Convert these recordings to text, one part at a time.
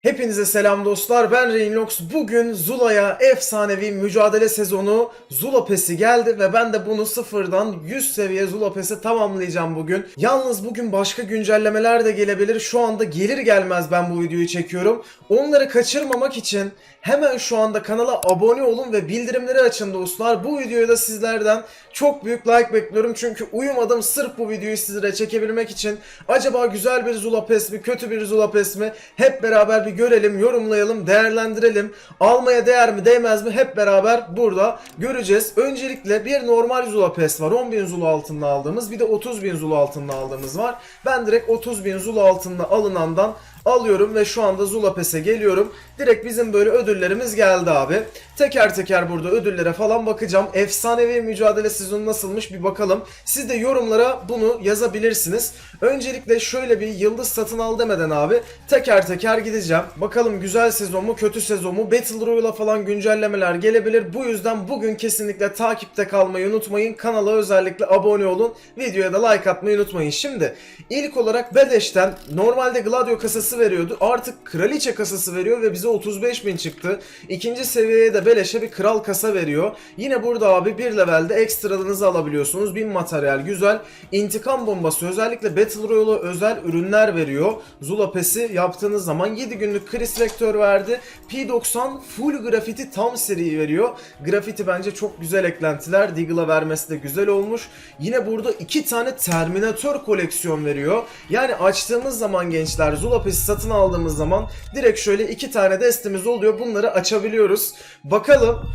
Hepinize selam dostlar. Ben Rainlox. Bugün Zula'ya efsanevi mücadele sezonu Zula Pes'i geldi ve ben de bunu sıfırdan 100 seviye Zula Pes'e tamamlayacağım bugün. Yalnız bugün başka güncellemeler de gelebilir. Şu anda gelir gelmez ben bu videoyu çekiyorum. Onları kaçırmamak için hemen şu anda kanala abone olun ve bildirimleri açın dostlar. Bu videoya da sizlerden çok büyük like bekliyorum. Çünkü uyumadım sırf bu videoyu sizlere çekebilmek için. Acaba güzel bir Zula Pes mi, kötü bir Zula Pes mi? Hep beraber bir görelim, yorumlayalım, değerlendirelim. Almaya değer mi, değmez mi? Hep beraber burada göreceğiz. Öncelikle bir normal Zula Pes var. 10.000 Zula altında aldığımız. Bir de 30.000 Zula altında aldığımız var. Ben direkt 30.000 Zula altında alınandan alıyorum ve şu anda Zula Pes'e geliyorum. Direkt bizim böyle ödüllerimiz geldi abi. Teker teker burada ödüllere falan bakacağım. Efsanevi mücadele sezonu nasılmış bir bakalım. Siz de yorumlara bunu yazabilirsiniz. Öncelikle şöyle bir yıldız satın al demeden abi teker teker gideceğim. Bakalım güzel sezon mu kötü sezon mu Battle Royale'a falan güncellemeler gelebilir. Bu yüzden bugün kesinlikle takipte kalmayı unutmayın. Kanala özellikle abone olun. Videoya da like atmayı unutmayın. Şimdi ilk olarak Bedeş'ten normalde Gladio kasası veriyordu. Artık Kraliçe kasası veriyor ve bize 35.000 çıktı. İkinci seviyeye de Beleş'e bir kral kasa veriyor. Yine burada abi bir levelde ekstralarınızı alabiliyorsunuz. 1000 materyal güzel. İntikam bombası özellikle Battle Royale'a özel ürünler veriyor. Zula Pes'i yaptığınız zaman 7 günlük Chris Vector verdi. P90 full grafiti tam seri veriyor. Grafiti bence çok güzel eklentiler. Deagle'a vermesi de güzel olmuş. Yine burada iki tane Terminator koleksiyon veriyor. Yani açtığımız zaman gençler Zula Pes'i satın aldığımız zaman direkt şöyle iki tane destemiz oluyor. Bunları açabiliyoruz. Bakalım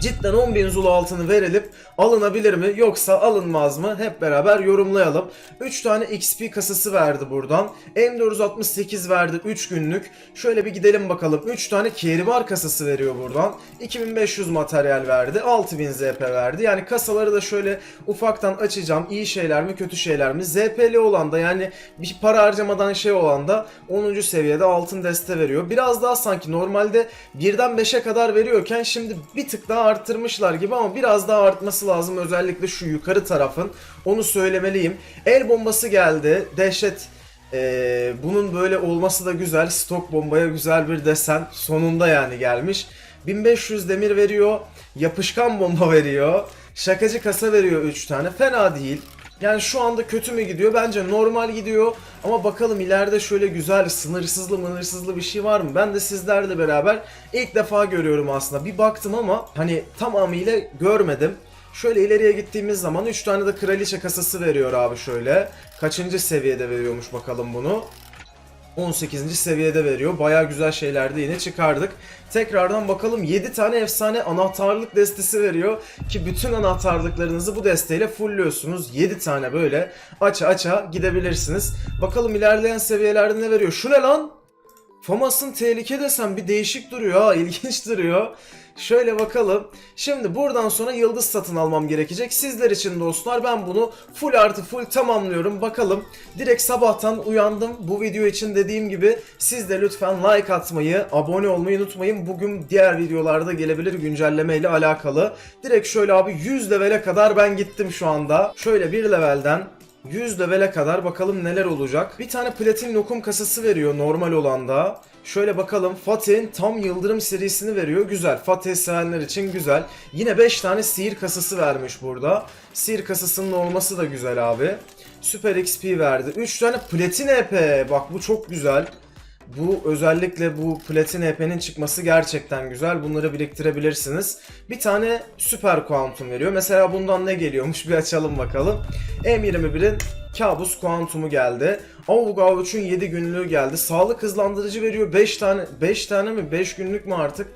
cidden 10.000 Zula altını verilip alınabilir mi yoksa alınmaz mı hep beraber yorumlayalım. 3 tane XP kasası verdi buradan. M468 verdi 3 günlük. Şöyle bir gidelim bakalım. 3 tane Keribar kasası veriyor buradan. 2500 materyal verdi. 6000 ZP verdi. Yani kasaları da şöyle ufaktan açacağım. İyi şeyler mi kötü şeyler mi? ZP'li olan da yani bir para harcamadan şey olan da 10. seviyede altın deste veriyor. Biraz daha sanki normalde 1'den 5'e kadar veriyorken şimdi bir tık daha arttırmışlar gibi ama biraz daha artması lazım özellikle şu yukarı tarafın. Onu söylemeliyim. El bombası geldi. Dehşet ee, bunun böyle olması da güzel. Stok bombaya güzel bir desen sonunda yani gelmiş. 1500 demir veriyor. Yapışkan bomba veriyor. Şakacı kasa veriyor 3 tane. Fena değil. Yani şu anda kötü mü gidiyor? Bence normal gidiyor. Ama bakalım ileride şöyle güzel sınırsızlı mınırsızlı bir şey var mı? Ben de sizlerle beraber ilk defa görüyorum aslında. Bir baktım ama hani tamamıyla görmedim. Şöyle ileriye gittiğimiz zaman 3 tane de kraliçe kasası veriyor abi şöyle. Kaçıncı seviyede veriyormuş bakalım bunu. 18. seviyede veriyor. Baya güzel şeyler de yine çıkardık. Tekrardan bakalım 7 tane efsane anahtarlık destesi veriyor. Ki bütün anahtarlıklarınızı bu desteyle fullüyorsunuz. 7 tane böyle aça aça gidebilirsiniz. Bakalım ilerleyen seviyelerde ne veriyor? Şu ne lan? Famas'ın tehlike desem bir değişik duruyor ha ilginç duruyor. Şöyle bakalım. Şimdi buradan sonra yıldız satın almam gerekecek. Sizler için dostlar ben bunu full artı full tamamlıyorum. Bakalım. Direkt sabahtan uyandım. Bu video için dediğim gibi siz de lütfen like atmayı, abone olmayı unutmayın. Bugün diğer videolarda gelebilir güncelleme ile alakalı. Direkt şöyle abi 100 levele kadar ben gittim şu anda. Şöyle bir levelden 100 levele kadar bakalım neler olacak. Bir tane platin lokum kasası veriyor normal olanda. Şöyle bakalım Fatih'in tam yıldırım serisini veriyor. Güzel. Fatih sevenler için güzel. Yine 5 tane sihir kasası vermiş burada. Sihir kasasının olması da güzel abi. Süper XP verdi. 3 tane platin EP. Bak bu çok güzel. Bu özellikle bu platin EP'nin çıkması gerçekten güzel. Bunları biriktirebilirsiniz. Bir tane süper kuantum veriyor. Mesela bundan ne geliyormuş bir açalım bakalım. M21'in kabus kuantumu geldi. Avuk Avuç'un 7 günlüğü geldi. Sağlık hızlandırıcı veriyor. 5 tane 5 tane mi 5 günlük mü artık?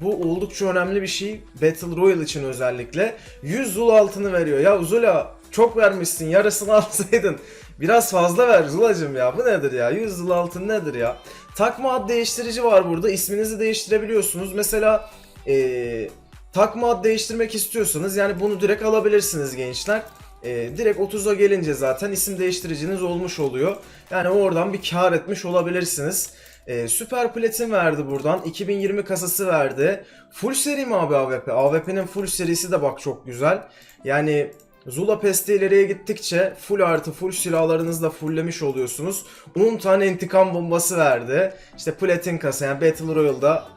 Bu oldukça önemli bir şey. Battle Royale için özellikle. 100 Zul altını veriyor. Ya Zula çok vermişsin. Yarısını alsaydın. Biraz fazla ver Zulacım ya. Bu nedir ya? 100 Zul altın nedir ya? Takma ad değiştirici var burada. İsminizi değiştirebiliyorsunuz. Mesela ee, takma ad değiştirmek istiyorsanız yani bunu direkt alabilirsiniz gençler. Ee, direkt 30'a gelince zaten isim değiştiriciniz olmuş oluyor. Yani oradan bir kar etmiş olabilirsiniz. Ee, süper platin verdi buradan. 2020 kasası verdi. Full seri mi abi AWP? AWP'nin full serisi de bak çok güzel. Yani Zula Pest'i ileriye gittikçe full artı full silahlarınızı da fulllemiş oluyorsunuz. 10 tane intikam bombası verdi. İşte platin kasa yani Battle Royale'da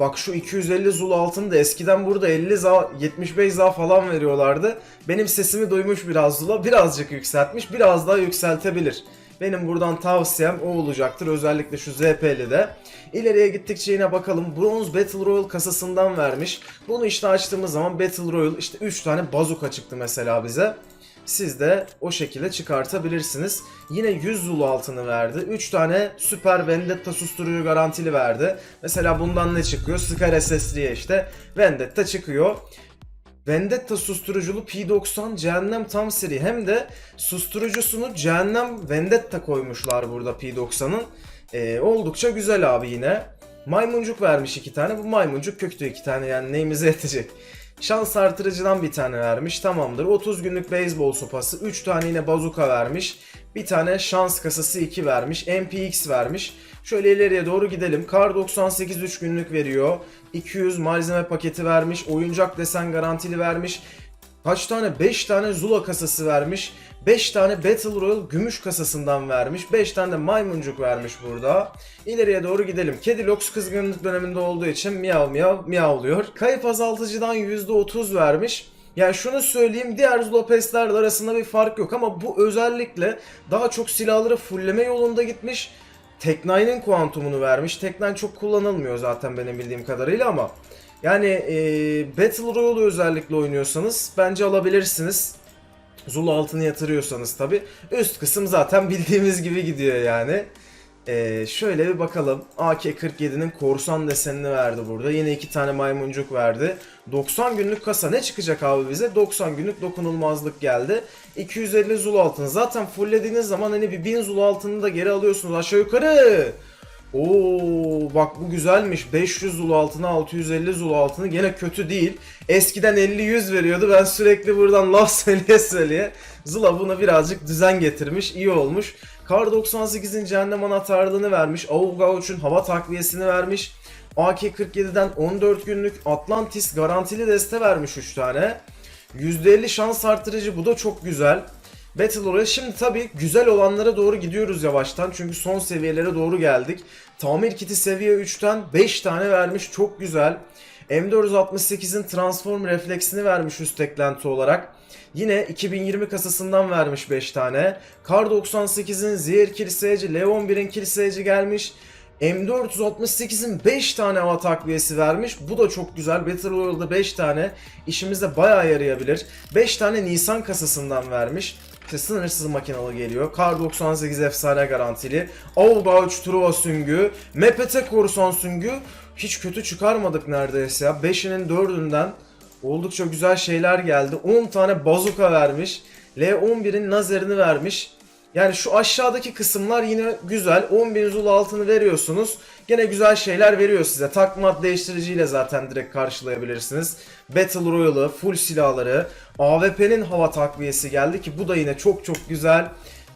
Bak şu 250 Zula altını da eskiden burada 50 za 75 za falan veriyorlardı. Benim sesimi duymuş biraz Zula birazcık yükseltmiş biraz daha yükseltebilir. Benim buradan tavsiyem o olacaktır özellikle şu ZP'li İleriye gittikçe yine bakalım Bronze Battle Royale kasasından vermiş. Bunu işte açtığımız zaman Battle Royale işte 3 tane bazuka çıktı mesela bize. Siz de o şekilde çıkartabilirsiniz. Yine 100 Zulu altını verdi. 3 tane Süper Vendetta susturucu garantili verdi. Mesela bundan ne çıkıyor? Scar SSD'ye işte Vendetta çıkıyor. Vendetta susturuculu P90 Cehennem tam seri hem de susturucusunu Cehennem Vendetta koymuşlar burada P90'ın. Ee, oldukça güzel abi yine. Maymuncuk vermiş iki tane. Bu maymuncuk köktü iki tane yani neyimize yetecek. Şans artırıcıdan bir tane vermiş. Tamamdır. 30 günlük beyzbol sopası. 3 tane yine bazuka vermiş. Bir tane şans kasası 2 vermiş. MPX vermiş. Şöyle ileriye doğru gidelim. Kar 98 3 günlük veriyor. 200 malzeme paketi vermiş. Oyuncak desen garantili vermiş. Kaç tane? 5 tane Zula kasası vermiş. 5 tane Battle Royale gümüş kasasından vermiş. 5 tane de maymuncuk vermiş burada. İleriye doğru gidelim. Kedi Lox kızgınlık döneminde olduğu için miyav miyav miyavlıyor. Kayıp azaltıcıdan %30 vermiş. Yani şunu söyleyeyim diğer Pest'ler arasında bir fark yok ama bu özellikle daha çok silahları fullleme yolunda gitmiş. Tek9'ın kuantumunu vermiş. Tek9 çok kullanılmıyor zaten benim bildiğim kadarıyla ama yani e, Battle Royale özellikle oynuyorsanız bence alabilirsiniz. Zula altını yatırıyorsanız tabi. Üst kısım zaten bildiğimiz gibi gidiyor yani. Ee, şöyle bir bakalım. AK-47'nin korsan desenini verdi burada. Yine iki tane maymuncuk verdi. 90 günlük kasa ne çıkacak abi bize? 90 günlük dokunulmazlık geldi. 250 Zula altını. Zaten fulllediğiniz zaman hani bir 1000 Zula altını da geri alıyorsunuz aşağı yukarı. Oo bak bu güzelmiş. 500 Zulu altına 650 Zulu altını gene kötü değil. Eskiden 50-100 veriyordu. Ben sürekli buradan laf söyleye söyleye Zula buna birazcık düzen getirmiş. iyi olmuş. Kar 98'in cehennem anahtarlığını vermiş. Auga uçun hava takviyesini vermiş. AK-47'den 14 günlük Atlantis garantili deste vermiş 3 tane. %50 şans artırıcı bu da çok güzel. Battle Royale. Şimdi tabii güzel olanlara doğru gidiyoruz yavaştan. Çünkü son seviyelere doğru geldik. Tamir kiti seviye 3'ten 5 tane vermiş. Çok güzel. M468'in transform refleksini vermiş üst eklenti olarak. Yine 2020 kasasından vermiş 5 tane. Kar 98'in Zehir Kiliseyeci, Leon 1'in Kiliseyeci gelmiş. M468'in 5 tane hava takviyesi vermiş. Bu da çok güzel. Battle Royale'da 5 tane işimizde bayağı yarayabilir. 5 tane Nisan kasasından vermiş. İşte sınırsız makinalı geliyor. Kar 98 efsane garantili. Avga 3 Truva süngü. MPT korsan süngü. Hiç kötü çıkarmadık neredeyse ya. 5'inin 4'ünden oldukça güzel şeyler geldi. 10 tane bazuka vermiş. L11'in lazerini vermiş. Yani şu aşağıdaki kısımlar yine güzel. 10.000 zul altını veriyorsunuz. Gene güzel şeyler veriyor size. Takmat değiştiriciyle zaten direkt karşılayabilirsiniz. Battle Royale'ı, full silahları, AWP'nin hava takviyesi geldi ki bu da yine çok çok güzel.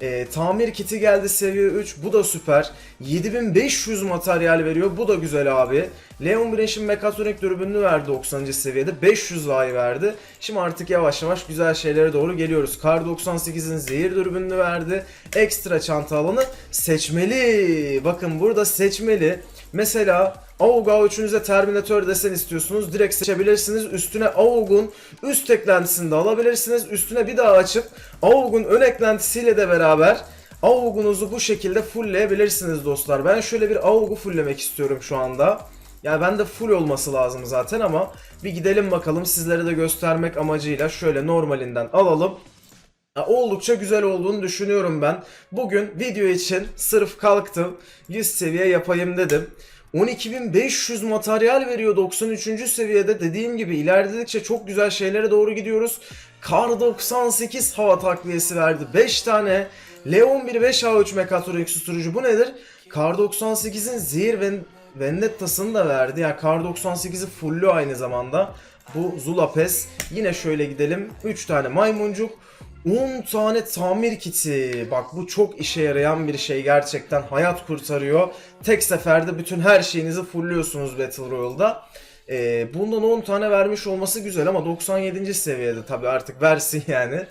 E, tamir kiti geldi seviye 3. Bu da süper. 7500 materyal veriyor. Bu da güzel abi. Leon Branch'in mekatronik dürbününü verdi 90. seviyede. 500 A'yı verdi. Şimdi artık yavaş yavaş güzel şeylere doğru geliyoruz. Kar 98'in zehir dürbününü verdi. Ekstra çanta alanı seçmeli. Bakın burada seçmeli. Mesela AUG'a üçünüze Terminator desen istiyorsunuz. Direkt seçebilirsiniz. Üstüne AUG'un üst eklentisini de alabilirsiniz. Üstüne bir daha açıp AUG'un ön eklentisiyle de beraber AUG'unuzu bu şekilde fullleyebilirsiniz dostlar. Ben şöyle bir AUG'u fulllemek istiyorum şu anda. Yani bende full olması lazım zaten ama bir gidelim bakalım sizlere de göstermek amacıyla şöyle normalinden alalım. Oldukça güzel olduğunu düşünüyorum ben. Bugün video için sırf kalktım. 100 seviye yapayım dedim. 12.500 materyal veriyor 93. seviyede. Dediğim gibi ilerledikçe çok güzel şeylere doğru gidiyoruz. Kar 98 hava takviyesi verdi. 5 tane. Leon 1 5 A3 mekatronik susturucu. Bu nedir? Kar 98'in zehir ve Vendetta'sını da verdi. Yani Kar 98'i fullü aynı zamanda. Bu Zula Pes. Yine şöyle gidelim. 3 tane maymuncuk. 10 tane tamir kiti. Bak bu çok işe yarayan bir şey gerçekten. Hayat kurtarıyor. Tek seferde bütün her şeyinizi fullüyorsunuz Battle Royale'da. Ee, bundan 10 tane vermiş olması güzel ama 97. seviyede tabii artık versin yani.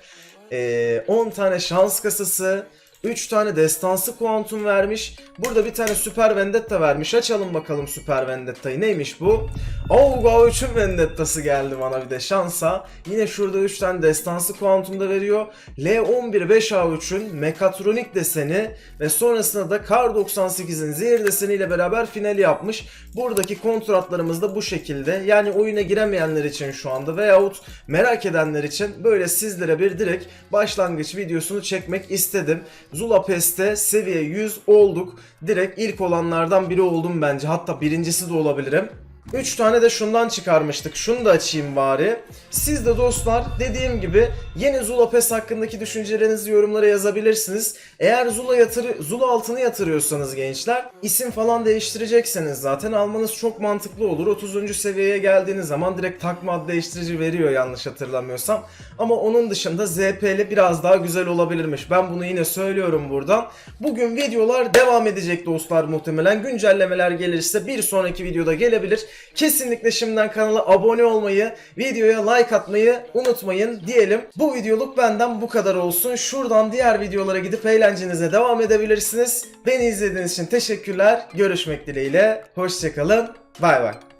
Ee, 10 tane şans kasası, 3 tane destansı kuantum vermiş. Burada bir tane süper vendetta vermiş. Açalım bakalım süper vendettayı. Neymiş bu? Auga 3'ün vendettası geldi bana bir de şansa. Yine şurada 3 tane destansı kuantum da veriyor. L11 5A3'ün mekatronik deseni ve sonrasında da Kar 98'in zehir deseniyle beraber finali yapmış. Buradaki kontratlarımız da bu şekilde. Yani oyuna giremeyenler için şu anda veyahut merak edenler için böyle sizlere bir direkt başlangıç videosunu çekmek istedim. Zula Pest'te seviye 100 olduk. Direkt ilk olanlardan biri oldum bence. Hatta birincisi de olabilirim. 3 tane de şundan çıkarmıştık. Şunu da açayım bari. Siz de dostlar dediğim gibi yeni Zula Pes hakkındaki düşüncelerinizi yorumlara yazabilirsiniz. Eğer Zula yatır Zula altını yatırıyorsanız gençler isim falan değiştirecekseniz zaten almanız çok mantıklı olur. 30. seviyeye geldiğiniz zaman direkt takma ad değiştirici veriyor yanlış hatırlamıyorsam. Ama onun dışında ZP'li biraz daha güzel olabilirmiş. Ben bunu yine söylüyorum buradan. Bugün videolar devam edecek dostlar muhtemelen. Güncellemeler gelirse bir sonraki videoda gelebilir. Kesinlikle şimdiden kanala abone olmayı, videoya like atmayı unutmayın diyelim. Bu videoluk benden bu kadar olsun. Şuradan diğer videolara gidip eğlencenize devam edebilirsiniz. Beni izlediğiniz için teşekkürler. Görüşmek dileğiyle. Hoşçakalın. Bay bay.